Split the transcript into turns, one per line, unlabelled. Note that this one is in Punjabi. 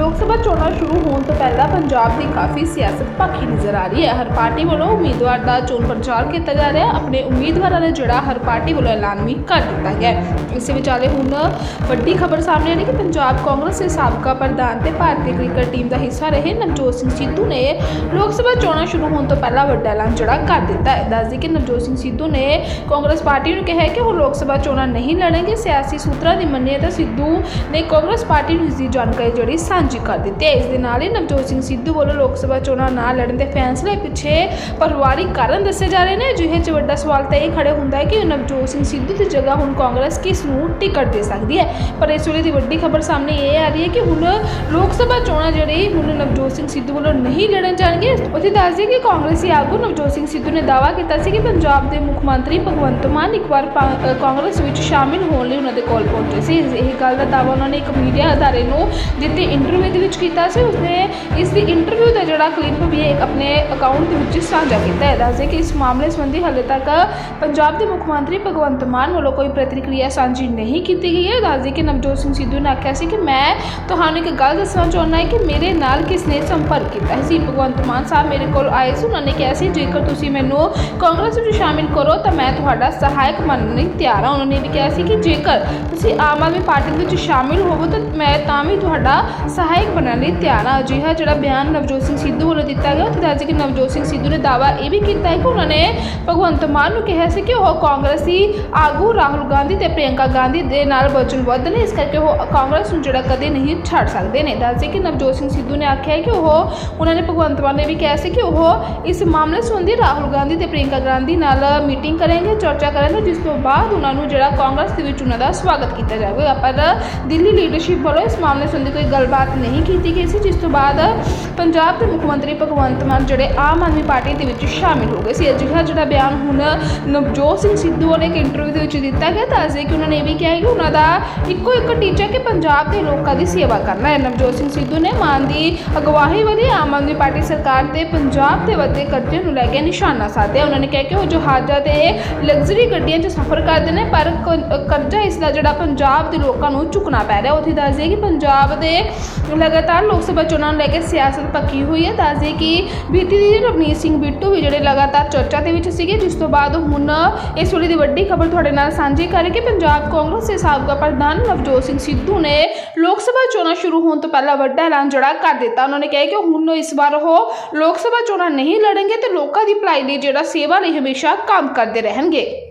ਲੋਕ ਸਭਾ ਚੋਣਾਂ ਸ਼ੁਰੂ ਹੋਣ ਤੋਂ ਪਹਿਲਾਂ ਪੰਜਾਬ ਦੀ ਕਾਫੀ ਸਿਆਸਤ ਪੱਖੀ ਨਜ਼ਰ ਆ ਰਹੀ ਹੈ। ਹਰ ਪਾਰਟੀ ਵੱਲੋਂ ਉਮੀਦਵਾਰ ਦਾ ਚੋਣ ਪ੍ਰਚਾਰ ਕੀਤਾ ਜਾ ਰਿਹਾ। ਆਪਣੇ ਉਮੀਦਵਾਰਾਂ ਦਾ ਜਿਹੜਾ ਹਰ ਪਾਰਟੀ ਵੱਲੋਂ ਐਲਾਨ ਵੀ ਕਰ ਦਿੱਤਾ ਗਿਆ ਇਸੇ ਵਿਚਾਲੇ ਹੁਣ ਵੱਡੀ ਖਬਰ ਸਾਹਮਣੇ ਆ ਰਹੀ ਕਿ ਪੰਜਾਬ ਕਾਂਗਰਸ ਦੇ ਸਾਬਕਾ ਪ੍ਰਧਾਨ ਤੇ ਭਾਰਤੀ ਕ੍ਰਿਕਟ ਟੀਮ ਦਾ ਹਿੱਸਾ ਰਹੇ ਨਵਜੋਤ ਸਿੰਘ ਸਿੱਧੂ ਨੇ ਲੋਕ ਸਭਾ ਚੋਣਾਂ ਸ਼ੁਰੂ ਹੋਣ ਤੋਂ ਪਹਿਲਾਂ ਵੱਡਾ ਐਲਾਨ ਜਿਹੜਾ ਕਰ ਦਿੱਤਾ ਹੈ। ਦੱਸਦੀ ਕਿ ਨਵਜੋਤ ਸਿੰਘ ਸਿੱਧੂ ਨੇ ਕਾਂਗਰਸ ਪਾਰਟੀ ਨੂੰ ਕਿਹਾ ਹੈ ਕਿ ਉਹ ਲੋਕ ਸਭਾ ਚੋਣਾਂ ਨਹੀਂ ਲੜਨਗੇ। ਸਿਆਸੀ ਸੂਤਰਾਂ ਦੀ ਮੰਨੀਏ ਤਾਂ ਸਿੱਧੂ ਨੇ ਕਾਂਗਰਸ ਪਾਰਟੀ ਨੂੰ ਇਸ ਦੀ ਜਾਣਕਾਰੀ ਜਿਹੜੀ ਸਾਂਝੀ ਕਰ ਦਿੱਤੀ ਹੈ। ਇਸ ਦੇ ਨਾਲ ਹੀ ਨਵਜੋਤ ਸਿੰਘ ਸਿੱਧੂ ਵੱਲੋਂ ਲੋਕ ਸਭਾ ਚੋਣਾਂ ਨਾ ਲੜਨ ਦੇ ਫੈਸਲੇ ਪਿੱਛੇ ਪਰਿਵਾਰਿਕ ਕਾਰਨ ਦੱਸੇ ਜਾ ਰਹੇ ਨੇ। ਜਿਹੇ 'ਚ ਵੱਡਾ ਸਵਾਲ ਤਾਂ ਇਹ ਖੜੇ ਹੁੰਦਾ ਹੈ ਕਿ ਨਵਜੋਤ ਸਿੰਘ ਸਿੱਧੂ ਦੀ ਜਗ੍ਹਾ ਹੁਣ ਕਾਂਗਰਸ ਕਿਸ ਨੂੰ ਟਿਕਟ ਦੇ ਸਕਦੀ ਹੈ? ਪਰ ਇਸ ਵੇਲੇ ਦੀ ਵੱਡੀ ਖਬਰ ਸਾਹਮਣੇ ਇਹ ਆ ਰਹੀ ਹੈ ਕਿ ਹੁਣ ਲੋਕ ਸਭਾ ਚੋਣਾਂ ਜਿਹੜੀ ਹੁਣ ਨਵਜੋਤ ਸਿੰਘ ਸਿੱਧੂ ਵੱਲੋਂ ਨਹੀਂ ਲੜਨ ਜਾਣਗੇ। ਉੱਥੇ ਦੱਸ ਦਈਏ ਕਿ ਕਾਂਗਰਸੀ ਆਗੂ ਨਵਜੋਤ ਸਿੰਘ ਸਿੱਧੂ ਨੇ ਦਾਅਵਾ ਕੀਤਾ ਸੀ ਕਿ ਪੰਜਾਬ ਦੇ ਮੁੱਖ ਮੰਤਰੀ ਭਗਵੰਤ ਮਾਨ ਇੱਕ ਵਾਰ ਕਾਂਗਰਸ ਵਿੱਚ ਸ਼ਾਮਿਲ ਹੋਣ ਲਈ ਉਹਨਾਂ ਦੇ ਕੋਲ ਪਹੁੰਚੇ ਸੀ। ਇਹ ਗੱਲ ਦਾ ਦਾਅਵਾ ਉਹਨਾਂ ਨੇ ਇੱਕ ਮੀਡੀਆ ਅਦਾਰੇ ਨੂੰ ਦਿੱਤੀ। ਇੰਟਰਵਿਊ ਦੇ ਵਿੱਚ ਕੀਤਾ ਸੀ, ਉਸਨੇ ਇਸ ਦੀ ਇੰਟਰਵਿਊ ਦਾ ਜਿਹੜਾ ਕਲਿੱਪ ਵੀ ਇੱਕ ਆਪਣੇ ਅਕਾਊਂਟ ਦੇ ਵਿੱਚ ਸਾਂਝਾ ਕੀਤਾ। ਹੈ ਦੱਸਦੇ ਕਿ ਇਸ ਮਾਮਲੇ ਸੰਬੰਧੀ ਹਾਲੇ ਤੱਕ ਪੰਜਾਬ ਦੇ ਮੁੱਖ ਮੰਤਰੀ ਭਗਵੰਤ ਮਾਨ ਵੱਲੋਂ ਕੋਈ ਪ੍ਰਤੀਕਿਰਿਆ ਸਾਂਝੀ ਨਹੀਂ ਕੀਤੀ ਗਈ ਹੈ। ਦੱਸਦੇ ਕਿ ਨਵਜੋਤ ਸਿੰਘ ਸਿੱਧੂ ਨੇ ਆਖਿਆ ਸੀ ਕਿ ਮੈਂ ਤੁਹਾਨੂੰ ਇੱਕ ਗੱਲ ਦੱਸਣਾ ਚਾਹੁੰਦਾ ਹਾਂ ਕਿ ਮੇਰੇ ਨਾਲ ਕਿਸ ਨੇ ਸੰਪਰਕ ਕੀਤਾ ਸੀ ਭਗਵੰਤ ਮਾਨ ਸਾਹਿਬ ਮੇਰੇ ਕੋਲ ਆਏ ਸੀ, ਉਹਨਾਂ ਨੇ ਕਿਹਾ ਸੀ, ਜੇਕਰ ਤੁਸੀਂ ਮੈਨੂੰ ਕਾਂਗਰਸ ਵਿੱਚ ਸ਼ਾਮਿਲ ਕਰੋ ਤਾਂ ਮੈਂ ਤੁਹਾਡਾ ਸਹਾਇਕ ਮੰਨਣ ਲਈ ਤਿਆਰ ਹਾਂ। ਉਹਨਾਂ ਨੇ ਵੀ ਕਿਹਾ ਸੀ ਕਿ ਜੇਕਰ ਤੁਸੀਂ ਆਮ ਆਦਮੀ ਪਾਰਟੀ ਵਿੱਚ ਸ਼ਾਮਿਲ ਹੋਵੋ ਤਾਂ ਮੈਂ ਤਾਂ ਵੀ ਤੁਹਾਡਾ ਸਹਾਇਕ ਬਣਨ ਲਈ ਤਿਆਰ ਆ। ਅਜਿਹਾ ਜਿਹੜਾ ਬਿਆਨ ਨਵਜੋਤ ਸਿੰਘ ਸਿੱਧੂ ਵੱਲੋਂ ਦਿੱਤਾ ਗਿਆ, ਉੱਥੇ ਦੱਸਦੇ ਕਿ ਨਵਜੋਤ ਸਿੰਘ ਸਿੱਧੂ ਨੇ ਦਾਅਵਾ ਇਹ ਵੀ ਕੀਤਾ ਹੈ ਕਿ ਉਹਨਾਂ ਨੇ ਭਗਵੰਤ ਮਾਨ ਨੂੰ ਕਿਹਾ ਸੀ ਕਿ ਉਹ ਕਾਂਗਰਸੀ ਆਗੂ ਰਾਹੁਲ ਗਾਂਧੀ ਤੇ ਪ੍ਰਿਯੰਕਾ ਗਾਂਧੀ ਦੇ ਨਾਲ ਵਚਨਬੱਧ ਨੇ, ਇਸ ਕਰਕੇ ਉਹ ਕਾਂਗਰਸ ਨੂੰ ਜਿਹੜਾ ਕਦੇ ਨਹੀਂ ਛੱਡ ਸਕਦੇ ਨੇ। ਦੱਸਦੇ ਕਿ ਨਵਜੋਤ ਸਿੰਘ ਸਿੱਧੂ ਨੇ ਆਖਿਆ ਕਿ ਉਹ, ਉਹਨਾਂ ਨੇ ਭਗਵੰਤ ਮਾਨ ਨੇ ਵੀ ਕਿਹਾ ਸੀ ਕਿ ਉਹ ਇਸ ਮਾਮਲੇ ਸੰਬੰਧੀ ਰਾਹੁਲ ਗਾਂਧੀ ਤੇ ਪ੍ਰਿਯੰਕਾ ਗਾਂਧੀ ਨਾਲ ਮੀਟਿੰਗ ਕਰਨਗੇ, ਚਰਚਾ ਕਰਨਗੇ, ਜਿਸ ਤੋਂ ਬਾਅਦ ਉਹਨਾਂ ਨੂੰ ਜਿਹੜਾ ਕਾਂਗਰਸ ਦੇ ਵਿੱਚ ਉਹਨਾਂ ਦਾ ਸਵਾਗਤ ਕੀਤਾ ਜਾਵੇਗਾ। ਪਰ ਦਿੱਲੀ ਲੀਡਰਸ਼ਿਪ ਵੱਲੋਂ ਇਸ ਮਾਮਲੇ ਸੰਬੰਧੀ ਕੋਈ ਗੱਲਬਾਤ ਨਹੀਂ ਕੀਤੀ ਗਈ ਸੀ, ਜਿਸ ਤੋਂ ਬਾਅਦ ਪੰਜਾਬ ਦੇ ਮੁੱਖ ਮੰਤਰੀ ਭਗਵੰਤ ਮਾਨ ਜਿਹੜੇ ਆਮ ਆਦਮੀ ਪਾਰਟੀ ਦੇ ਵਿੱਚ ਸ਼ਾਮਿਲ ਹੋ ਗਏ ਸੀ। ਅਜਿਹਾ ਜਿਹੜਾ ਬਿਆਨ ਹੁਣ ਨਵਜੋਤ ਸਿੰਘ ਸਿੱਧੂ ਵੱਲੋਂ ਇੱਕ ਇੰਟਰਵਿਊ ਦੇ ਵਿੱਚ ਦਿੱਤਾ ਗਿਆ ਦੱਸਦੇ ਕਿ ਉਹਨਾਂ ਨੇ ਇਹ ਵੀ ਕਿਹਾ ਕਿ ਉਹਨਾਂ ਦਾ ਇੱਕੋ ਇੱਕ ਟੀਚਾ ਕਿ ਪੰਜਾਬ ਦੇ ਲੋਕਾਂ ਦੀ ਸੇਵਾ ਕਰਨਾ ਹੈ। ਨਵਜੋਤ ਸਿੰਘ ਸਿੱਧੂ ਨੇ ਮਾਨ ਦੀ ਅਗਵਾਈ ਵਾਲੀ ਆਮ ਆਦਮੀ ਪਾਰਟੀ ਸਰਕਾਰ ਤੇ ਪੰਜਾਬ ਦੇ ਵੱਧਦੇ ਕਰਜ਼ੇ ਨੂੰ ਲੈ ਕੇ ਨਿਸ਼ਾਨਾ ਸਾਧਿਆ। ਉਹਨਾਂ ਨੇ ਕਿਹਾ ਕਿ ਉਹ ਜਹਾਜ਼ਾਂ ਤੇ ਲਗਜ਼ਰੀ ਗੱਡੀਆਂ 'ਚ ਸਫ਼ਰ ਕਰਦੇ ਨੇ, ਪਰ ਕ- ਕਰਜ਼ਾ ਇਸ ਦਾ ਜਿਹੜਾ ਪੰਜਾਬ ਦੇ ਲੋਕਾਂ ਨੂੰ ਚੁੱਕਣਾ ਪੈ ਰਿਹਾ। ਉੱਥੇ ਦੱਸਦੇ ਕਿ ਪੰਜਾਬ ਦੇ ਲਗਾਤਾਰ ਲੋਕ ਸਭਾ ਚੋਣਾਂ ਨੂੰ ਲੈ ਕੇ ਸਿਆਸਤ ਪੱਕੀ ਹੋਈ ਹੈ। ਦੱਸਦੇ ਕਿ ਬੀਤੀ ਦੀ ਰਵਨੀਤ ਸਿੰਘ ਬਿੱਟੂ ਵੀ ਜਿਹੜੇ ਲਗਾਤਾਰ ਚਰਚਾ ਦੇ ਵਿੱਚ ਸੀਗੇ, ਜਿਸ ਤੋਂ ਬਾਅਦ ਹੁਣ ਇਸ ਵੇਲੇ ਦੀ ਵੱਡੀ ਖਬਰ ਤੁਹਾਡੇ ਨਾਲ ਸਾਂਝੀ ਕਰ ਰਹੀ ਕਿ ਪੰਜਾਬ ਕਾਂਗਰਸ ਦੇ ਸਾਬਕਾ ਪ੍ਰਧਾਨ ਨਵਜੋਤ ਸਿੰਘ ਸਿੱਧੂ ਨੇ ਲੋਕ ਸਭਾ ਚੋਣਾਂ ਸ਼ੁਰੂ ਹੋਣ ਤੋਂ ਪਹਿਲਾਂ ਵੱਡਾ ਐਲਾਨ ਜਿਹੜਾ ਕਰ ਦਿੱਤਾ। ਉਹਨਾਂ ਨੇ ਕਿਹਾ ਕਿ ਹੁਣ ਇਸ ਵਾਰ ਉਹ ਲੋਕ ਸਭਾ ਚੋਣਾਂ ਨਹੀਂ ਲੜਨਗੇ ਤੇ ਲੋਕਾਂ ਦੀ ਭਲਾਈ ਲਈ ਜਿਹੜਾ ਸੇਵਾ ਲਈ ਹਮੇਸ਼ਾ ਕੰਮ ਕਰਦੇ ਰਹਿਣਗੇ।